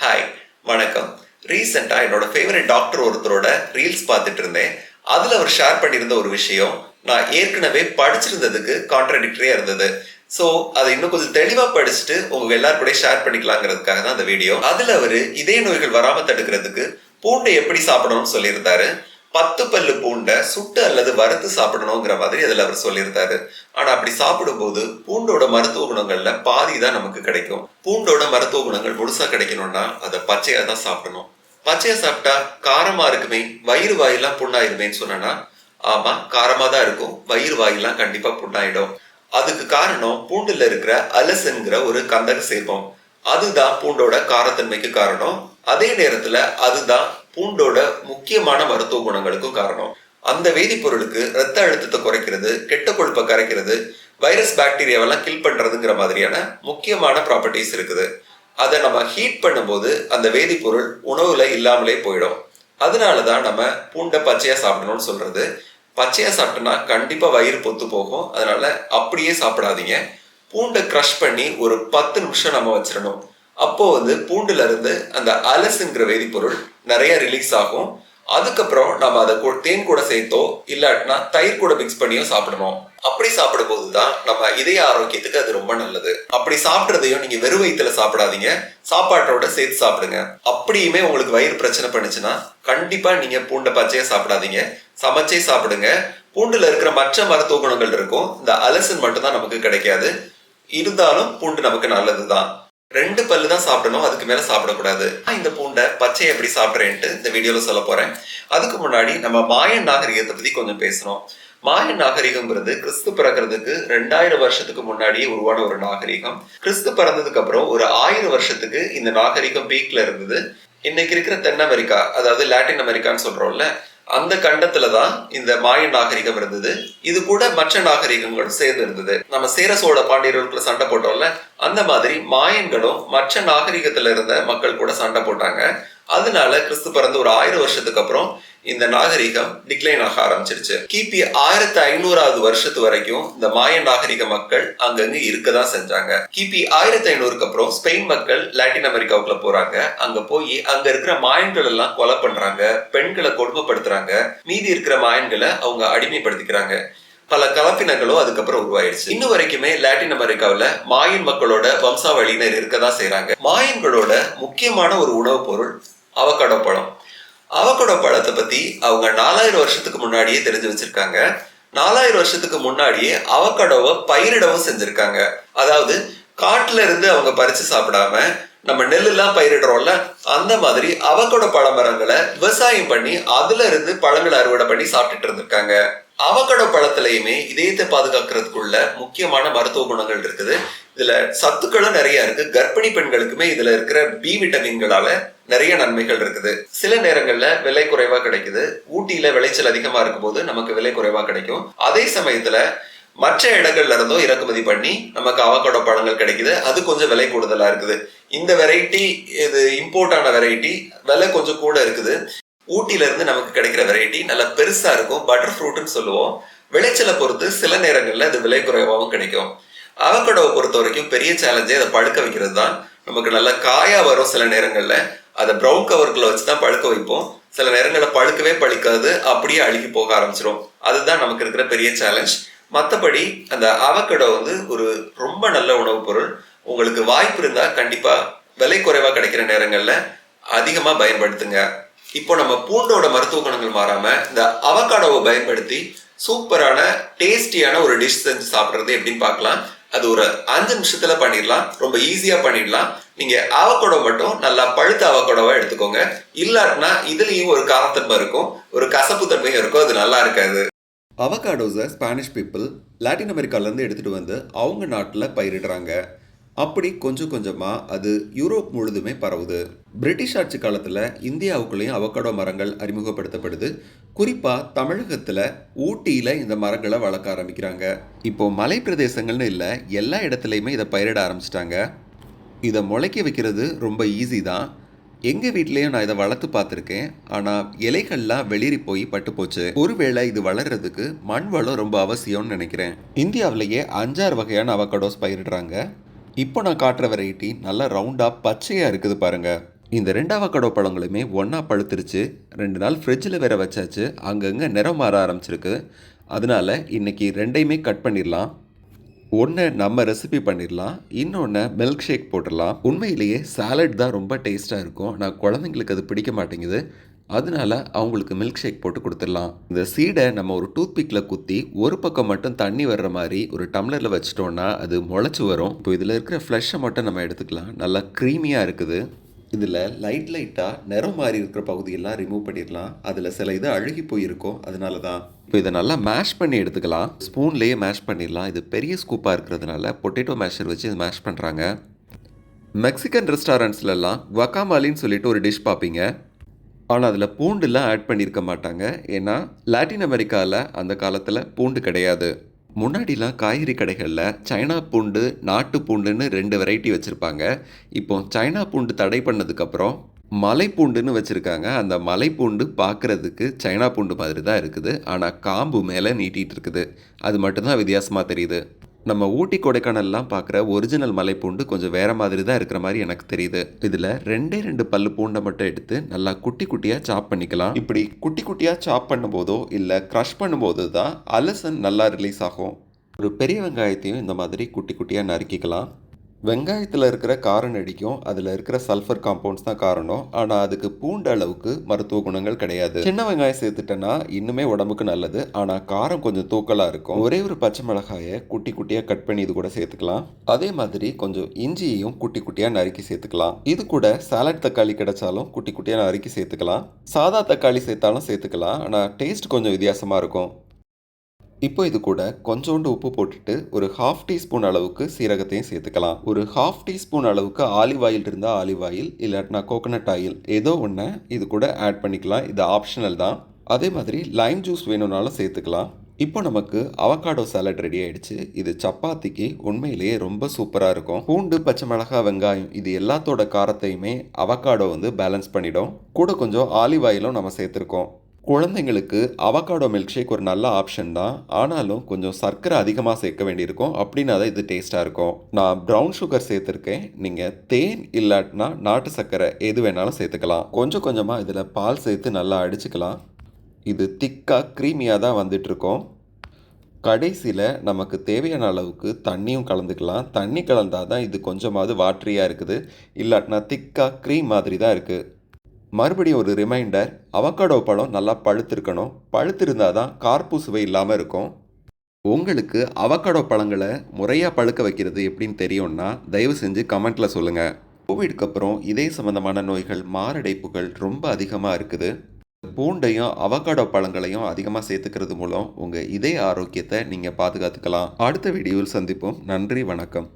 Hi வணக்கம். ரீசெண்டாக என்னோட ஃபேவரட் டாக்டர் ஒருத்தரோட ரீல்ஸ் பார்த்துட்டு இருந்தேன். அதில் அவர் ஷேர் பண்ணியிருந்த ஒரு விஷயம் நான் ஏற்கனவே படிச்சிருந்ததுக்கு கான்ட்ரடிக்டரியாக இருந்தது. ஸோ அதை இன்னும் கொஞ்சம் தெளிவாக படிச்சுட்டு உங்க எல்லாரும் கூட ஷேர் பண்ணிக்கலாங்கிறதுக்காக தான் அந்த வீடியோ அதில் அவர் இதய நோய்கள் வராமல் தடுக்கிறதுக்கு பூண்டை எப்படி சாப்பிடணும்னு சொல்லியிருந்தாரு. பத்து பல்லு பூண்டை சுட்டு அல்லது வறுத்து சாப்பிடணுங்கிற மாதிரி அதில் அவர் சொல்லியிருந்தாரு. ஆனால் அப்படி சாப்பிடும்போது பூண்டோட மருத்துவ குணங்கள்ல பாதி தான் நமக்கு கிடைக்கும். பூண்டோட மருத்துவ குணங்கள் முழுசா கிடைக்கணும்னா அதை பச்சையா தான் சாப்பிடணும். பச்சையா சாப்பிட்டா காரமா இருக்குமே வயிறு வாயெல்லாம் புண்ணாயிருமேன்னு சொன்னா ஆமா காரமா தான் இருக்கும். வயிறு வாயெல்லாம் கண்டிப்பா புண்ணாயிடும். அதுக்கு காரணம் பூண்டுல இருக்கிற அலசன்கிற ஒரு கந்தக சேர்ப்போம். அதுதான் பூண்டோட காரத்தன்மைக்கு காரணம். அதே நேரத்துல அதுதான் பூண்டோட முக்கியமான மருத்துவ குணங்களுக்கும் காரணம். அந்த வேதிப்பொருளுக்கு ரத்த அழுத்தத்தை குறைக்கிறது கெட்ட கொழுப்பை கரைக்கிறது வைரஸ் பாக்டீரியாவெல்லாம் கில் பண்றதுங்கிற மாதிரியான முக்கியமான ப்ராப்பர்ட்டிஸ் இருக்குது. அதை நம்ம ஹீட் பண்ணும்போது அந்த வேதிப்பொருள் உணவுல இல்லாமலே போயிடும். அதனால தான் நம்ம பூண்டை பச்சையா சாப்பிடணும்னு சொல்றது. பச்சையா சாப்பிட்டோம்னா கண்டிப்பா வயிறு பொத்து போகும். அதனால அப்படியே சாப்பிடாதீங்க. பூண்டை க்ரஷ் பண்ணி ஒரு பத்து நிமிஷம் நம்ம வச்சிடணும். அப்போ வந்து பூண்டுல இருந்து அந்த அலசுங்கிற வேதிப்பொருள் நிறைய ரிலீஸ் ஆகும். அதுக்கப்புறம் நம்ம அதை கூ- தேன் கூட சேர்த்தோ இல்லாட்டினா தயிர் கூட மிக்ஸ் பண்ணியோ சாப்பிடணும். அப்படி சாப்பிடும்போது தான் நம்ம இதய ஆரோக்கியத்துக்கு அது ரொம்ப நல்லது. அப்படி சாப்பிட்றதையும் நீங்க வெறும் வயிற்றுல சாப்பிடாதீங்க. சாப்பாட்டோட சேர்த்து சாப்பிடுங்க. அப்படியுமே உங்களுக்கு வயிறு பிரச்சனை பண்ணுச்சுன்னா கண்டிப்பா நீங்க பூண்டை பச்சையா சாப்பிடாதீங்க. சமைச்சே சாப்பிடுங்க. பூண்டுல இருக்கிற மற்ற மருத்துவ குணங்கள் இருக்கும். இந்த அலசன் மட்டும் தான் நமக்கு கிடைக்காது. இருந்தாலும் பூண்டு நமக்கு நல்லதுதான். ரெண்டு பல்லு தான் சாப்பிடணும் அதுக்கு மேல சாப்பிடக்கூடாது. இந்த பூண்டை பச்சை எப்படி சாப்பிட்றேன்ட்டு இந்த வீடியோல சொல்ல போறேன். அதுக்கு முன்னாடி நம்ம மாயன் நாகரிகத்தை பத்தி கொஞ்சம் பேசணும். மாயன் நாகரிகம்ங்கிறது கிறிஸ்து பிறக்கிறதுக்கு ரெண்டாயிரம் வருஷத்துக்கு முன்னாடியே உருவான ஒரு நாகரிகம். கிறிஸ்து பிறந்ததுக்கு அப்புறம் ஒரு ஆயிரம் வருஷத்துக்கு இந்த நாகரிகம் பீக்ல இருந்தது. இன்னைக்கு இருக்கிற தென் அமெரிக்கா அதாவது லாட்டின் அமெரிக்கான்னு சொல்றோம்ல அந்த கண்டத்துல தான் இந்த மாயன் நாகரிகம் இருந்தது. இது கூட மற்ற நாகரிகங்களும் சேர்ந்து இருந்தது. நம்ம சேர சோழ பாண்டியர்களுக்குள்ள சண்டை போட்டோம்ல அந்த மாதிரி மாயன்களும் மற்ற நாகரிகத்துல இருந்த மக்கள் கூட சண்டை போட்டாங்க. அதனால கிறிஸ்து பிறந்த ஒரு ஆயிரம் வருஷத்துக்கு அப்புறம் இந்த நாகரிகம் டிக்ளைன் ஆக ஆரம்பிச்சிருச்சு. கிபி ஆயிரத்தி ஐநூறாவது வருஷத்து வரைக்கும் இந்த மாயன் நாகரிக மக்கள் அங்கங்க இருக்கதான் செஞ்சாங்க. கிபி ஆயிரத்தி ஐநூறுக்கு அப்புறம் ஸ்பெயின் மக்கள் லாட்டின் அமெரிக்காவுக்குள்ள போறாங்க. அங்க போய் அங்க இருக்கிற மாயன்கள் எல்லாம் கொலை பண்றாங்க பெண்களை கொடுமைப்படுத்துறாங்க. மீதி இருக்கிற மாயன்களை அவங்க அடிமைப்படுத்திக்கிறாங்க. பல கலப்பினங்களும் அதுக்கப்புறம் உருவாயிடுச்சு. இன்னும் வரைக்குமே லாட்டின் அமெரிக்காவில் மாயன் மக்களோட வம்சாவளியினர் இருக்கதான் செய்யறாங்க மாயன்களோட முக்கியமான ஒரு உணவுப் பொருள் அவக்கடோ பழம். அவகடோ பழத்தை பத்தி அவங்க நாலாயிரம் வருஷத்துக்கு முன்னாடியே தெரிஞ்சு வச்சிருக்காங்க. நாலாயிரம் வருஷத்துக்கு முன்னாடியே அவகடோவை பயிரிடவும் செஞ்சிருக்காங்க. அதாவது காட்டுல இருந்து அவங்க பறிச்சு சாப்பிடாம நம்ம நெல்லெல்லாம் பயிரிடுறோம்ல அந்த மாதிரி அவகடோ பழ மரங்களை விவசாயம் பண்ணி அதுல இருந்து பழங்களை அறுவடை பண்ணி சாப்பிட்டுட்டு இருந்திருக்காங்க. அவகடோ பழத்திலையுமே இதயத்தை பாதுகாக்கிறதுக்குள்ள முக்கியமான மருத்துவ குணங்கள் இருக்குது. இதுல சத்துக்களும் நிறைய இருக்கு. கர்ப்பிணி பெண்களுக்குமே இதுல இருக்கிற பி விட்டமின்களால நிறைய நன்மைகள் இருக்குது. சில நேரங்கள்ல விலை குறைவா கிடைக்குது. ஊட்டியில விளைச்சல் அதிகமா இருக்கும்போது நமக்கு விலை குறைவா கிடைக்கும். அதே சமயத்துல மற்ற இடங்கள்ல இருந்தும் இறக்குமதி பண்ணி நமக்கு அவகடோ பழங்கள் கிடைக்குது. அது கொஞ்சம் விலை கூடுதலா இருக்குது. இந்த வெரைட்டி இது இம்போர்ட் ஆன வெரைட்டி விலை கொஞ்சம் கூட இருக்குது. ஊட்டில இருந்து நமக்கு கிடைக்கிற வெரைட்டி நல்லா பெருசா இருக்கும். பட்டர் ஃப்ரூட்னு சொல்லுவோம். விளைச்சலை பொறுத்து சில நேரங்கள்ல அது விலை குறைவாகவும் கிடைக்கும். அவகடோவை பொறுத்த வரைக்கும் பெரிய சேலஞ்சே அதை பழுக்க வைக்கிறது தான். நமக்கு நல்லா காயா வரும் சில நேரங்கள்ல. அதை ப்ரௌன் கவருக்குள்ள வச்சு தான் பழுக்க வைப்போம். சில நேரங்களில் பழுக்கவே பழுக்காது அப்படியே அழுகி போக ஆரம்பிச்சிடும் அதுதான் நமக்கு இருக்கிற பெரிய சேலஞ்ச் மற்றபடி அந்த அவகடோ வந்து ஒரு ரொம்ப நல்ல உணவுப் பொருள். உங்களுக்கு வாய்ப்பு இருந்தால் கண்டிப்பாக விலை குறைவாக கிடைக்கிற நேரங்களில் அதிகமாக பயன்படுத்துங்க. இப்போ நம்ம பூண்டோட மருத்துவ குணங்கள் மாறாமல் இந்த அவக்காடோவை பயன்படுத்தி சூப்பரான டேஸ்டியான ஒரு டிஷ் செஞ்சு சாப்பிட்றது எப்படின்னு பார்க்கலாம். அது ஒரு அஞ்சு நிமிஷத்துல பண்ணிடலாம். ரொம்ப ஈஸியா பண்ணிடலாம். நீங்க அவகடோ மட்டும் நல்லா பழுத்த அவகடோவா எடுத்துக்கோங்க. இல்லாட்டினா இதுலயும் ஒரு காரத்தன்மை இருக்கும். ஒரு கசப்பு தன்மையும் இருக்கும். அது நல்லா இருக்காது. அவகாடோஸை ஸ்பானிஷ் பீப்புள் லாட்டின் அமெரிக்காலேருந்து எடுத்துகிட்டு வந்து அவங்க நாட்டில் பயிரிடுறாங்க. அப்படி கொஞ்சம் கொஞ்சமாக அது யூரோப் முழுதுமே பரவுது. பிரிட்டிஷ் ஆட்சி காலத்தில் இந்தியாவுக்குள்ளேயும் அவக்கடோ மரங்கள் அறிமுகப்படுத்தப்படுது. குறிப்பாக தமிழகத்தில் ஊட்டியில் இந்த மரங்களை வளர்க்க ஆரம்பிக்கிறாங்க. இப்போது மலை பிரதேசங்கள்னு இல்லை எல்லா இடத்துலையுமே இதை பயிரிட ஆரம்பிச்சிட்டாங்க. இதை முளைக்க வைக்கிறது ரொம்ப ஈஸி தான். எங்கள் வீட்லேயும் நான் இதை வளர்த்து பார்த்துருக்கேன். ஆனால் இலைகள்லாம் வெளிரி போய் பட்டு போச்சு. ஒருவேளை இது வளர்கிறதுக்கு மண் வளம் ரொம்ப அவசியம்னு நினைக்கிறேன். இந்தியாவிலேயே அஞ்சாறு வகையான அவகடோஸ் பயிரிடுறாங்க. இப்போ நான் காட்டுற வெரைட்டி நல்லா ரவுண்டாக பச்சையாக இருக்குது பாருங்கள் இந்த ரெண்டாவது கடவு பழங்களுமே ஒன்றா பழுத்துருச்சு ரெண்டு நாள் ஃப்ரிட்ஜில் வேற வச்சாச்சு அங்கங்கே நிறம் மாற ஆரம்பிச்சிருக்கு. அதனால இன்னைக்கு ரெண்டையுமே கட் பண்ணிடலாம். ஒன்று நம்ம ரெசிபி பண்ணிடலாம் இன்னொன்று மில்க் ஷேக் போட்டுடலாம். உண்மையிலேயே சாலட் தான் ரொம்ப டேஸ்ட்டாக இருக்கும். நான் குழந்தைங்களுக்கு அது பிடிக்க மாட்டேங்குது. அதனால அவங்களுக்கு மில்க் ஷேக் போட்டு கொடுத்துடலாம். இந்த சீடை நம்ம ஒரு டூத்பிக்கில் குத்தி ஒரு பக்கம் மட்டும் தண்ணி வர்ற மாதிரி ஒரு டம்ளரில் வச்சிட்டோம்னா அது முளைச்சி வரும். இப்போ இதில் இருக்கிற ஃப்ளஷை மட்டும் நம்ம எடுத்துக்கலாம். நல்லா க்ரீமியாக இருக்குது. இதில் லைட் லைட்டாக நிறம் மாறி இருக்கிற பகுதியெல்லாம் ரிமூவ் பண்ணிடலாம். அதில் சில இது அழுகி போயிருக்கும். அதனால தான் இப்போ இதை நல்லா மேஷ் பண்ணி எடுத்துக்கலாம். ஸ்பூன்லேயே மேஷ் பண்ணிடலாம். இது பெரிய ஸ்கூப்பாக இருக்கிறதுனால பொட்டேட்டோ மேஷர் வச்சு இது மேஷ் பண்ணுறாங்க மெக்சிகன் ரெஸ்டாரண்ட்ஸ்லலாம் வக்காமாலின்னு சொல்லிட்டு ஒரு டிஷ் பார்ப்பீங்க. ஆனால் அதில் பூண்டுலாம் ஆட் பண்ணியிருக்க மாட்டாங்க. ஏன்னா லாட்டின் அமெரிக்காவில் அந்த காலத்தில் பூண்டு கிடையாது. முன்னாடிலாம் காய்கறி கடைகளில் சைனா பூண்டு நாட்டு பூண்டுன்னு ரெண்டு வெரைட்டி வச்சுருப்பாங்க. இப்போ சைனா பூண்டு தடை பண்ணதுக்கப்புறம் மலை பூண்டுன்னு வச்சுருக்காங்க. அந்த மலை பூண்டு பார்க்குறதுக்கு சைனா பூண்டு மாதிரி தான் இருக்குது. ஆனால் காம்பு மேலே நீட்டிகிட்டு இருக்குது. அது மட்டும்தான் வித்தியாசமாக தெரியுது. நம்ம ஊட்டி கொடைக்கானல்லாம் பார்க்குற ஒரிஜினல் மலைப்பூண்டு கொஞ்சம் வேற மாதிரி தான் இருக்கிற மாதிரி எனக்கு தெரியுது. இதில் ரெண்டே ரெண்டு பல்லு பூண்டை மட்டும் எடுத்து நல்லா குட்டி குட்டியாக சாப் பண்ணிக்கலாம். இப்படி குட்டி குட்டியாக சாப் பண்ணும்போதோ இல்லை க்ரஷ் பண்ணும்போது தான் அலசன் நல்லா ரிலீஸ் ஆகும். ஒரு பெரிய வெங்காயத்தையும் இந்த மாதிரி குட்டி குட்டியாக நறுக்கிக்கலாம். வெங்காயத்தில் இருக்கிற காரம் அடிக்கும் அதில் இருக்கிற சல்ஃபர் காம்பவுண்ட்ஸ் தான் காரணம். ஆனால் அதுக்கு பூண்டு அளவுக்கு மருத்துவ குணங்கள் கிடையாது. சின்ன வெங்காயம் சேர்த்துட்டேன்னா இன்னுமே உடம்புக்கு நல்லது. ஆனால் காரம் கொஞ்சம் தூக்கலாக இருக்கும். ஒரே ஒரு பச்சை மிளகாயை குட்டி குட்டியாக கட் பண்ணி இது கூட சேர்த்துக்கலாம். அதே மாதிரி கொஞ்சம் இஞ்சியையும் குட்டி குட்டியாக நறுக்கி சேர்த்துக்கலாம். இது கூட சாலட் தக்காளி கிடைச்சாலும் குட்டி குட்டியாக நறுக்கி சேர்த்துக்கலாம். சாதா தக்காளி சேர்த்தாலும் சேர்த்துக்கலாம். ஆனால் டேஸ்ட் கொஞ்சம் வித்தியாசமாக இருக்கும். இப்போ இது கூட கொஞ்சோண்டு உப்பு போட்டுட்டு ஒரு ஹாஃப் டீஸ்பூன் அளவுக்கு சீரகத்தையும் சேர்த்துக்கலாம். ஒரு ஹாஃப் டீஸ்பூன் அளவுக்கு ஆலிவ் ஆயில் இருந்தால் ஆலிவ் ஆயில் இல்லாட்டினா கோகனட் ஆயில் ஏதோ ஒன்று இது கூட ஆட் பண்ணிக்கலாம். இது ஆப்ஷனல் தான். அதே மாதிரி லைம் ஜூஸ் வேணும்னாலும் சேர்த்துக்கலாம். இப்போ நமக்கு அவகாடோ சாலட் ரெடி ஆயிடுச்சு. இது சப்பாத்திக்கு உண்மையிலேயே ரொம்ப சூப்பராக இருக்கும். பூண்டு பச்சை மிளகாய் வெங்காயம் இது எல்லாத்தோட காரத்தையுமே அவகாடோ வந்து பேலன்ஸ் பண்ணிடும். கூட கொஞ்சம் ஆலிவ் ஆயிலும் நம்ம சேர்த்துருக்கோம். குழந்தைங்களுக்கு அவகாடோ மில்க் ஷேக் ஒரு நல்ல ஆப்ஷன் தான். ஆனாலும் கொஞ்சம் சர்க்கரை அதிகமாக சேர்க்க வேண்டியிருக்கும். அப்படின்னா தான் இது டேஸ்ட்டாக இருக்கும். நான் ப்ரௌன் சுகர் சேர்த்துருக்கேன். நீங்கள் தேன் இல்லாட்டினா நாட்டு சர்க்கரை எது வேணாலும் சேர்த்துக்கலாம். கொஞ்சம் கொஞ்சமாக இதில் பால் சேர்த்து நல்லா அடிச்சுக்கலாம். இது திக்காக க்ரீமியாக தான் வந்துட்டுருக்கோம். கடைசியில் நமக்கு தேவையான அளவுக்கு தண்ணியும் கலந்துக்கலாம். தண்ணி கலந்தால் தான் இது கொஞ்சமாவது வாட்டரியாக இருக்குது. இல்லாட்டினா திக்காக க்ரீம் மாதிரி தான் இருக்குது மறுபடியும் ஒரு ரிமைண்டர் அவக்காடோ பழம் நல்லா பழுத்திருக்கணும். பழுத்திருந்தால் தான் கார்ப்பு சுவை இல்லாமல் இருக்கும். உங்களுக்கு அவக்காடோ பழங்களை முறையாக பழுக்க வைக்கிறது எப்படின்னு தெரியும்னா தயவு செஞ்சு கமெண்ட்டில் சொல்லுங்கள் கோவிடுக்கு அப்புறம் இதே சம்மந்தமான நோய்கள் மாரடைப்புகள் ரொம்ப அதிகமாக இருக்குது. பூண்டையும் அவகாடோ பழங்களையும் அதிகமாக சேர்த்துக்கிறது மூலம் உங்கள் இதய ஆரோக்கியத்தை நீங்கள் பாதுகாத்துக்கலாம். அடுத்த வீடியோவில் சந்திப்போம். நன்றி வணக்கம்.